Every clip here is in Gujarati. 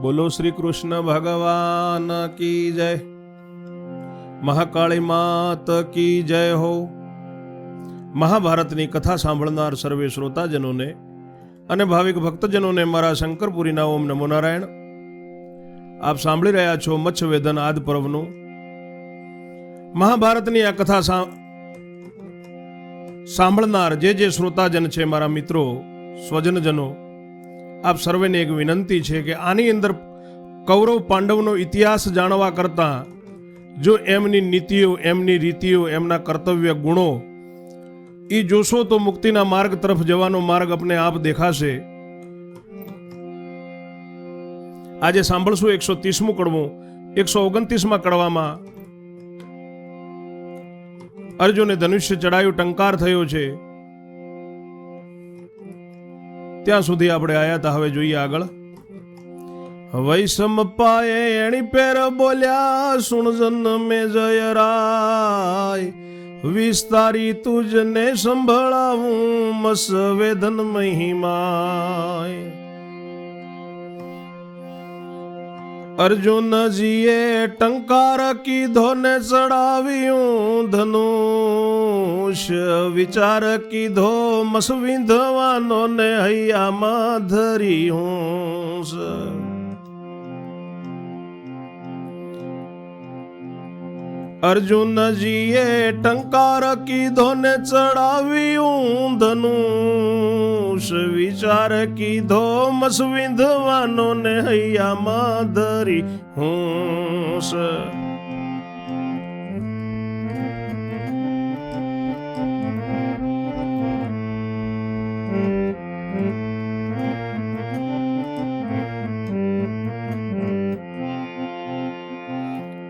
બોલો શ્રી કૃષ્ણ ભગવાન કી જય. મહાકાળી માત કી જય હો. મહાભારતની કથા સાંભળનાર સર્વે શ્રોતાજનોને અને ભાવિક ભક્તજનોને મારા શંકરપુરીના ઓમ નમો નારાયણ. આપ સાંભળી રહ્યા છો મચ્છવેદન આદ પર્વનું. મહાભારતની આ કથા સાંભળનાર જે જે શ્રોતાજન છે મારા મિત્રો, સ્વજનજનો આપ સર્વેને એક વિનંતી છે કે આની અંદર કૌરવ પાંડવનો ઇતિહાસ જાણવા કરતાં જો એમની નીતિઓ, એમની રીતિઓ, એમના કર્તવ્ય ગુણો એ જોશો તો મુક્તિના માર્ગ તરફ જવાનો માર્ગ આપને આપ દેખાશે. આજે સાંભળશું એકસો ત્રીસમું કડવું. એકસો ઓગણત્રીસમાં કડવામાં, અર્જુને ધનુષ્ય ચડાયું, ટંકાર થયો છે. ત્યાં સુધી આપણે આયા હતા હવે જોઈએ આગળ. વૈષમ પાયે એણી પેર બોલ્યા સુણજન મે જય રાય વિસ્તારી તુજને સંભળાવું, મસ વેદન મહિમાય. અર્જુનજીએ ટંકાર કીધો ને ચડાવ્યું ધનુષ. વિચાર કીધો મસ વિંધવાનો ને હૈયામાં ધર્યું અર્જુનજીએ ટંકાર કીધો ને ચડાવ્યું ધનુષ વિચાર કીધો મસ વિંધવાનો ને હૈયામાં ધરી. હું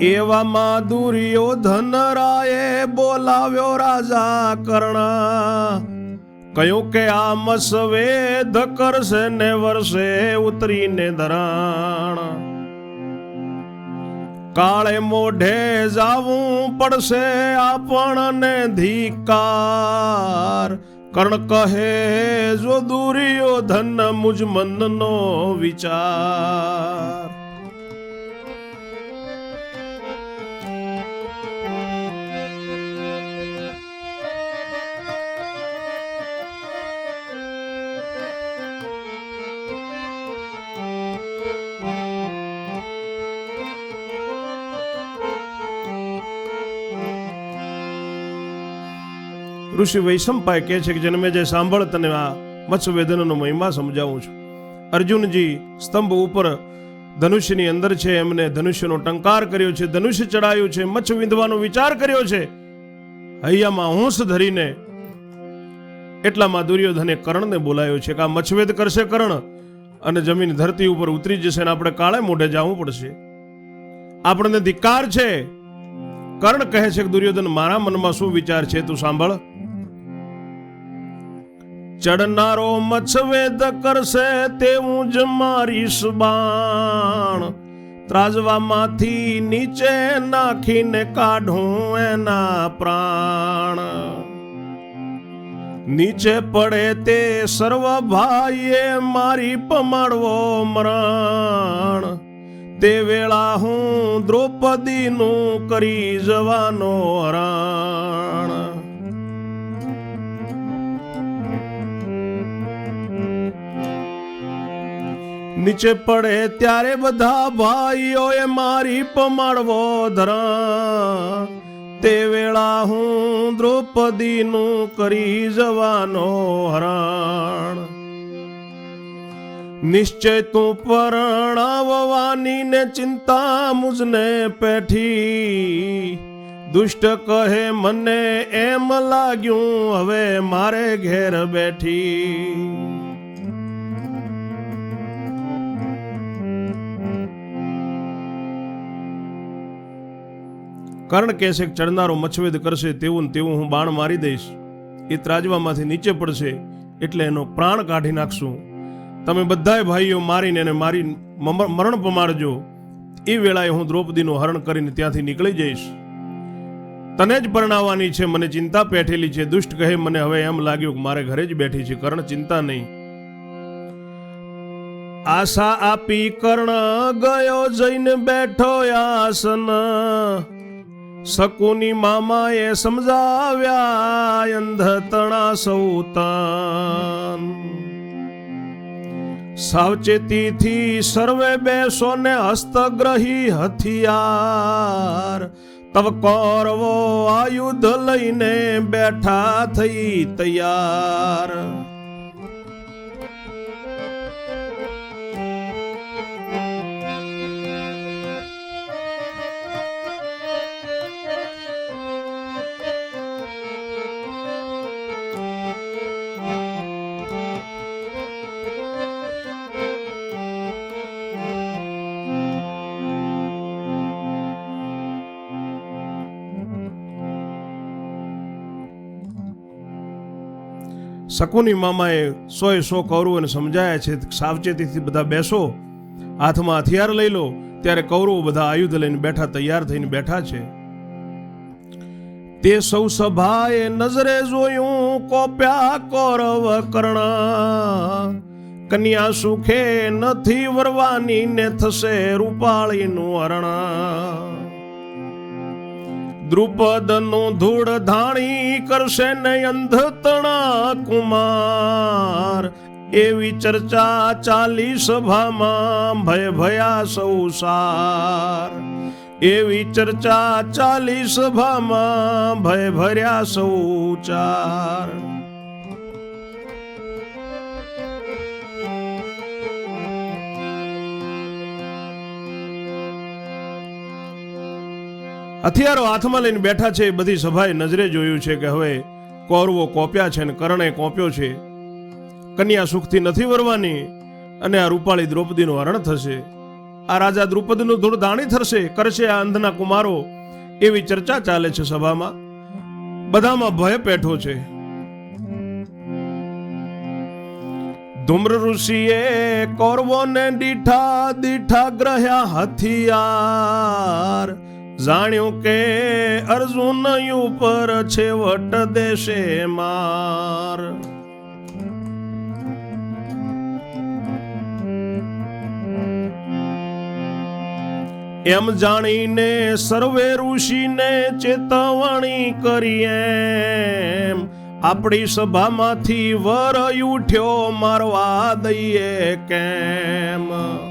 એવામાં દુર્યોધન રાયે બોલાવ્યો રાજા કર્ણ. કહ્યું કે આ મસવેધ કરશે ને વર્ષે ઉતરીને ધરાણ. કાળે મોઢે જાવું પડશે આપણને ધિકાર. કર્ણ કહે, જો દુર્યોધન મુજ મનનો વિચાર ઋષિ વૈશંપાય કહે છે કે જન્મે જે સાંભળ તને આ મત્સ્યવેદનનો મહિમા સમજાવું છું. અર્જુનજી સ્તંભ ઉપર ધનુષ્યની અંદર છે, એમને ધનુષ્યનો ટંકાર કર્યો છે, ધનુષ્ય ચડાયું છે મચ્છ વિંધવાનો વિચાર કર્યો છે. હૈયામાં હોંશ ધરીને એટલામાં દુર્યોધને કર્ણને બોલાયો છે કે આ મચ્છવેદ કરશે કર્ણ અને જમીન ધરતી ઉપર ઉતરી જશે અને આપણે કાળે મોઢે જવું પડશે. આપણને ધિક્કાર છે. કર્ણ કહે છે કે દુર્યોધન, મારા મનમાં શું વિચાર છે તું સાંભળ. ચડનારો મચ્છવેદ કરશે તેવું જ મારીશ બાણ ત્રાજવામાંથી નીચે નાખીને કાઢું એના પ્રાણ. નીચે પડે તે સર્વ ભાઈએ મારી પમાડવો મરણ. તે વેળા હું દ્રૌપદીનું કરી જવાનો હરાણ. નીચે પડે ત્યારે બધા ભાઈઓએ મારી પમાડવો ધરા. તે વેળા હું દ્રૌપદીનું કરી જવાનો હરાણ. નિશ્ચય તું પરણાવવાની ને ચિંતા મુજને પેઠી. દુષ્ટ કહે, મને એમ લાગ્યું, હવે મારે ઘેર બેઠી. કર્ણ કહેશે ચડનારો મચ્છવેદ કરશે તેવું ને તેવું હું બાણ મારી દઈશ. એ ત્રાજવામાંથી નીચે પડશે એટલે એનો પ્રાણ કાઢી નાખશું. તમે બધાએ ભાઈઓ મારીને એને મારી મરણ પમાડજો. એ વેળાએ હું દ્રૌપદીનું હરણ કરીને ત્યાંથી નીકળી જઈશ. તને જ પરણાવવાની છે, મને ચિંતા પેઠેલી છે, દુષ્ટ કહે મને હવે એમ લાગ્યું કે મારે ઘરે જ બેઠી છે, કર્ણ ચિંતા નહીં. આશા આપી કર્ણ ગયો જઈને બેઠો આસન શકુની મામાએ સમજાવ્યા અંધતણા સૌતાન. સાવચેતીથી સર્વે બેસો ને હસ્તગ્રહી હથિયાર. તવ કૌરવો આયુધ લઈને બેઠા થઈ તૈયાર. શકુની મામાએ સોએ સો કૌરવોને સમજાયા છે, સાવચેતીથી બધા બેસો, હાથમાં હથિયાર લઈ લો, ત્યારે કૌરવો બધા આયુધ લઈને બેઠા, તૈયાર થઈને બેઠા છે. તે સૌ સભાએ નજરે જોયું, કોપ્યા કૌરવ કર્ણ, કન્યા સુખે નથી વરવાની ને થશે રૂપાળીનું હરણ. દ્રુપદનું ધૂળ ધાણી કરશે ને અંધતણા કુમાર એવી ચર્ચા ચાલી સભામાં ભય ભયા સૌ સાર એવી ચર્ચા ચાલી સભામાં ભય ભર્યા સૌ હથિયારો હાથમાં લઈને બેઠા છે બધી સભાએ નજરે જોયું છે કે હવે કૌરવો કોપ્યા છે અને કરણે કોપ્યો છે. કન્યા સુખથી નથી વરવાની અને આ રૂપાળી દ્રૌપદીનું હરણ થશે. આ રાજા દ્રુપદનું ધૂળ દાણી થશે કરશે આ અંધના કુમારો, એવી ચર્ચા ચાલે છે સભામાં. બધામાં ભય પેઠો છે. ધુમ્ર ઋષિએ કૌરવોને દીઠા દીઠા ગ્રહ્યા હથિયાર. જાણ્યું કે અર્જુન ઉપર છેવટ દેશે માર. એમ જાણીને સર્વે ઋષિને ચેતવણી કરી એમ આપણી સભામાંથી વર ઉઠ્યો મારવા દઈએ કેમ?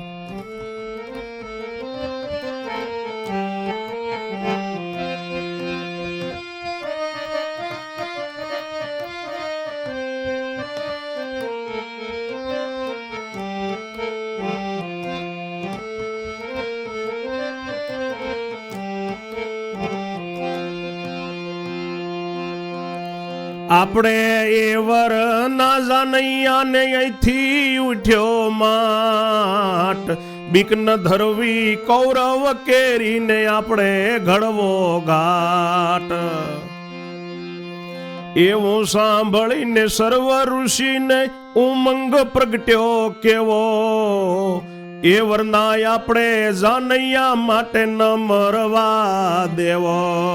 આપણે એ વર ના જાનૈયાને અહીંથી ઉઠ્યો માટ. બીક ધરવી કૌરવ કેરીને આપણે ઘડવો ઘાટ. એવું સાંભળીને સર્વ ઋષિને ઉમંગ પ્રગટ્યો કેવો. એ વરનાય આપણે જાનૈયા માટે ન મરવા દેવો.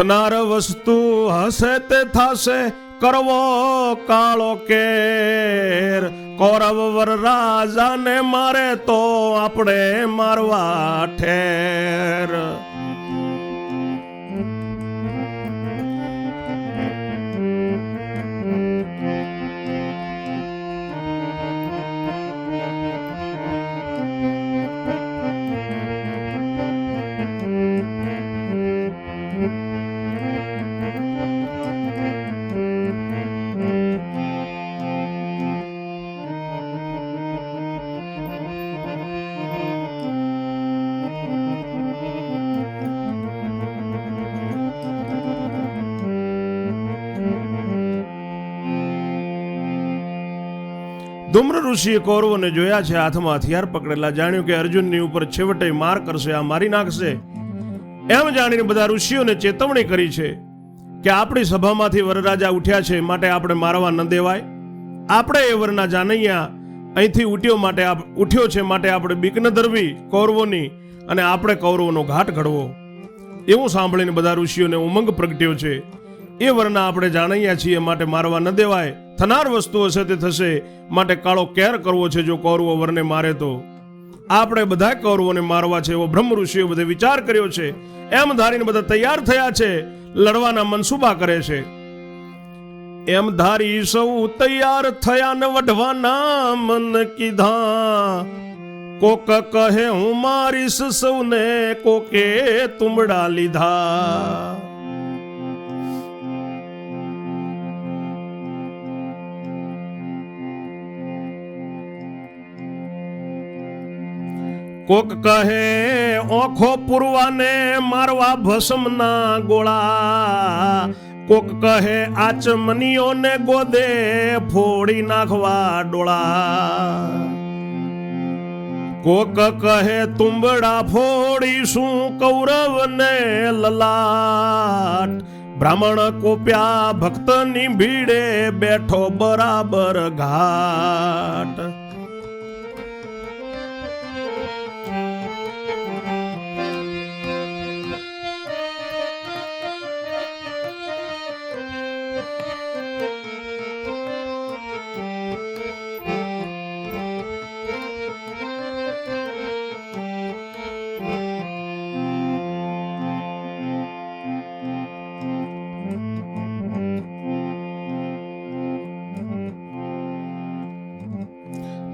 થનાર વસ્તુ હશે તે થશે. કરવો કાળો કેર. કૌરવ વર રાજાને મારે તો આપણે મારવા ઠેર. ધૂમ્ર ઋષિએ કૌરવોને જોયા છે હાથમાં હથિયાર પકડેલા, જાણ્યું કે અર્જુનની ઉપર છેવટે માર કરશે, આ મારી નાખશે એમ જાણીને બધા ઋષિઓને ચેતવણી કરી છે કે આપણી સભામાંથી વરરાજા ઉઠ્યા છે માટે આપણે મારવા ન દેવાય. આપણે એ વરના જાનૈયા અહીંથી ઉઠ્યો માટે ઉઠ્યો છે માટે આપણે બીક ન ધરવી કૌરવોની અને આપણે કૌરવોનો ઘાટ ઘડવો. એવું સાંભળીને બધા ઋષિઓને ઉમંગ પ્રગટ્યો છે. એ વર્ણના આપણે જાણીએ છીએ માટે મારવા ન દેવાય. થનાર વસ્તુ હશે તે થશે. માટે કાળો કેર કરવો છે જો કૌરવો વરને મારે તો. આપણે બધા કૌરવોને મારવા છે એવો બ્રહ્મ ઋષિએ બધે વિચાર કર્યો છે. એમ ધારીને બધા તૈયાર થયા છે. લડવાના મનસુબા કરે છે. એમ ધારી સૌ તૈયાર થયા ને વઢવાના મન કીધા. કોક કહે હું મારીશ સૌને, કોકે તુંબડા લીધા. કોક કહે, ઓખો પૂરવાને મારવા ભસમના ગોળા. કોક કહે, આચમનીઓને ગોદે ફોડી નાખવા ડોળા. કોક કહે, તુંબડા ફોડીશું કૌરવને લલાટ. બ્રાહ્મણ કોપ્યા ભક્તની ભીડે બેઠો બરાબર ઘાટ.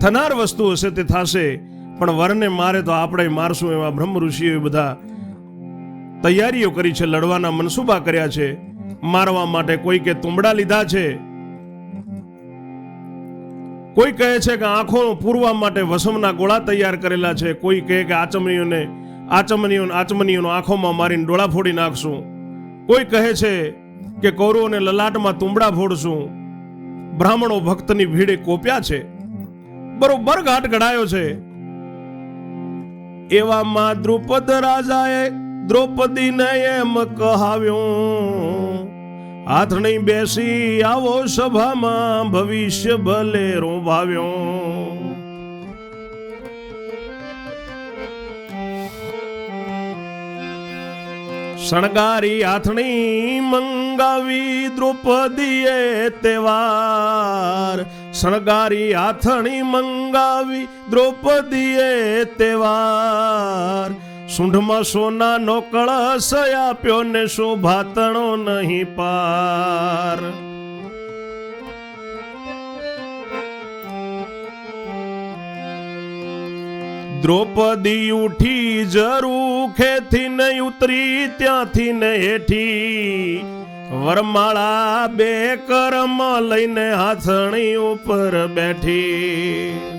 થનાર વસ્તુ હશે તે થશે. પણ વરને મારે તો આપણે મારશું એવા બ્રહ્મ ઋષિઓએ બધા તૈયારીઓ કરી છે, લડવાના મનસુબા કર્યા છે. મારવા માટે કોઈ કે તુંબડા લીધા છે. કોઈ કહે છે કે આંખો પૂરવા માટે વસમના ગોળા તૈયાર કરેલા છે. કોઈ કહે કે આચમનીઓને આચમનીઓ આચમનીઓનો આંખોમાં મારીને ડોળા ફોડી નાખશું. કોઈ કહે છે કે કૌરવોને લલાટમાં તુંબડા ફોડશું. બ્રાહ્મણો ભક્તની ભીડે કોપ્યા છે. બરોબર ઘાટ ઘડાયો છે. એવામાં દ્રુપદ રાજાએ દ્રૌપદીને એમ કહાવ્યું હાથણી બેસી આવો સભામાં, ભવિષ્ય ભલે રોભાવ્યો. શણગારી હાથણી મંગાવી દ્રૌપદીએ તહેવાર શણગારી આથણી મંગાવી દ્રૌપદીએ તેવાર સૂંઢમાં સોનાનો કળશ આપ્યો ને શોભાતણો નહીં પાર. દ્રૌપદી ઉઠી જરૂ ખેથી ને ઉતરી ત્યાંથી ને હેઠી વરમાળા બે કરમ લઈને હાથણી ઉપર બેઠી.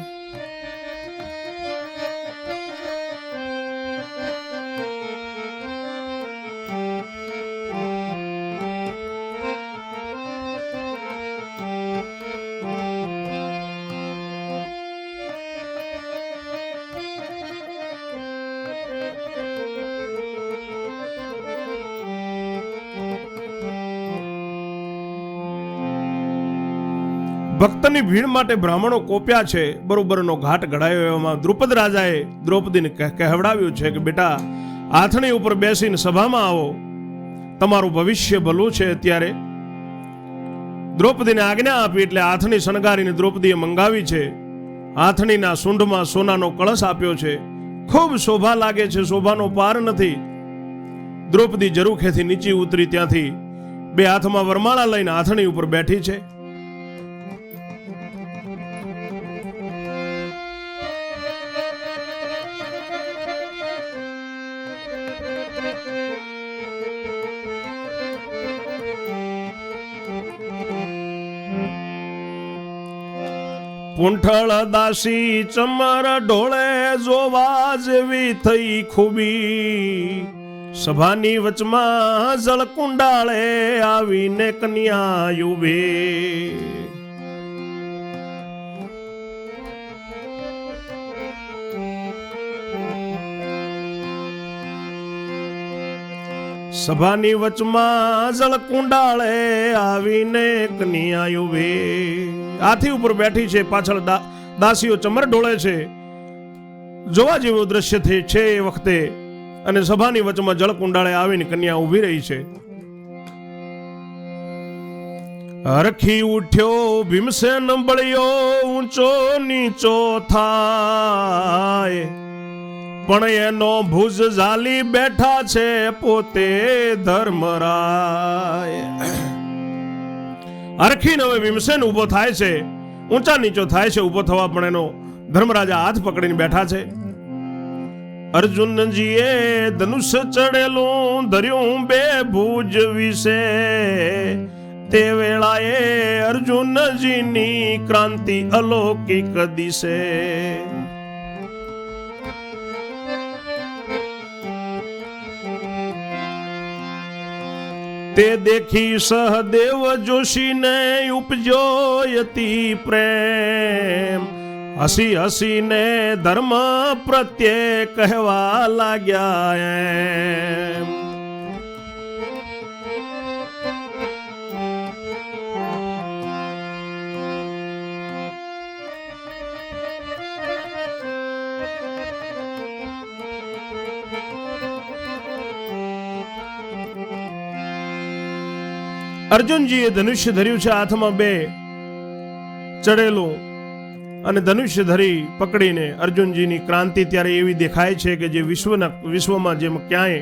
ભક્તની ભીડ માટે બ્રાહ્મણો કોપ્યા છે. બરોબરનો ઘાટ ઘડાયો એવામાં દ્રુપદ રાજાએ દ્રૌપદીને કહેવડાવ્યું છે કે, બેટા આથણી ઉપર બેસીને સભામાં આવો. તમારું ભવિષ્ય ભલું છે અત્યારે. દ્રૌપદીને આજ્ઞા આપી એટલે આથણી શણગારીને દ્રૌપદીએ મંગાવી છે. આથણીના સૂંઢમાં સોનાનો કળશ આપ્યો છે. ખૂબ શોભા લાગે છે, શોભાનો પાર નથી. દ્રૌપદી જરૂખેથી નીચી ઉતરી ત્યાંથી બે હાથમાં વરમાળા લઈને આથણી ઉપર બેઠી છે. પૂંઠળ દાસી ચમર ઢોળે જોવા જેવી થઈ ખૂબી. સભાની વચમાં જળકુંડાળે આવીને કન્યા યુવે. સભાની વચમાં જળકુંડાળે આવીને કન્યા યુભી હાથી ઉપર બેઠી છે, પાછળ દાસીઓ ચમર ઢોળે છે. જોવા જેવું દ્રશ્ય છે એ વખતે અને સભાની વચમાં જળકુંડાળે આવીને કન્યા ઊભી રહી છે. હરખી ઉઠ્યો, ભીમસેન બળ્યો, ઊંચો નીચો થાય. પણ એનો ભુજ ઝાલી બેઠા છે પોતે ધર્મરાય. હરખીને હવે ભીમસેન ઊભો થાય છે. ઊંચા નીચો થાય છે, ઊભો થવા પણ એનો ધર્મરાજા હાથ પકડીને બેઠા છે. અર્જુનજીએ ધનુષ ચડેલું, ધર્યું બે ભુજ વિશે. તે વેળાએ અર્જુનજીની ક્રાંતિ અલૌકિક દિશે. તે દેખી સહદેવ જોશીને ઉપજો યતિ પ્રેમ. હસી હસીને ધર્મ પ્રત્યે કહેવા લાગ્યા એમ. અર્જુનજીએ ધનુષ્ય ધર્યું છે હાથમાં બે ચડેલું અને ધનુષ્ય ધરી પકડીને અર્જુનજીની ક્રાંતિ ત્યારે એવી દેખાય છે કે જે વિશ્વના વિશ્વમાં જેમ ક્યાંય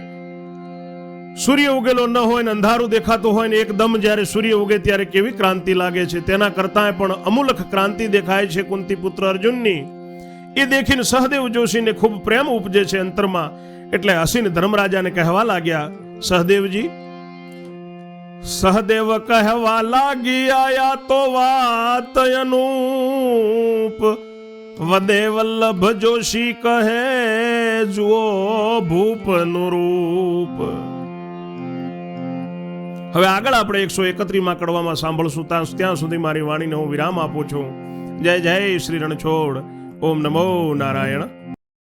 સૂર્ય ઉગેલો ન હોય ને અંધારું દેખાતું હોય ને એકદમ જ્યારે સૂર્ય ઉગે ત્યારે કેવી ક્રાંતિ લાગે છે? તેના કરતાં પણ અમૂલખ ક્રાંતિ દેખાય છે કુંતી પુત્ર અર્જુનની. એ દેખીને સહદેવ જોશીને ખૂબ પ્રેમ ઉપજે છે અંતરમાં. એટલે હસીને ધર્મરાજાને કહેવા લાગ્યા, સહદેવજી સહદેવ કહેવા લાગી આયા તો વાત અનુપ. વદે વલ્લભ જોશી કહે, જુઓ ભૂપનું રૂપ. હવે આગળ આપણે એકસો એકત્રીમાં કડવામાં સાંભળશું. ત્યાં સુધી મારી વાણીને હું વિરામ આપું છું. જય જય શ્રી રણછોડ. ઓમ નમો નારાયણ.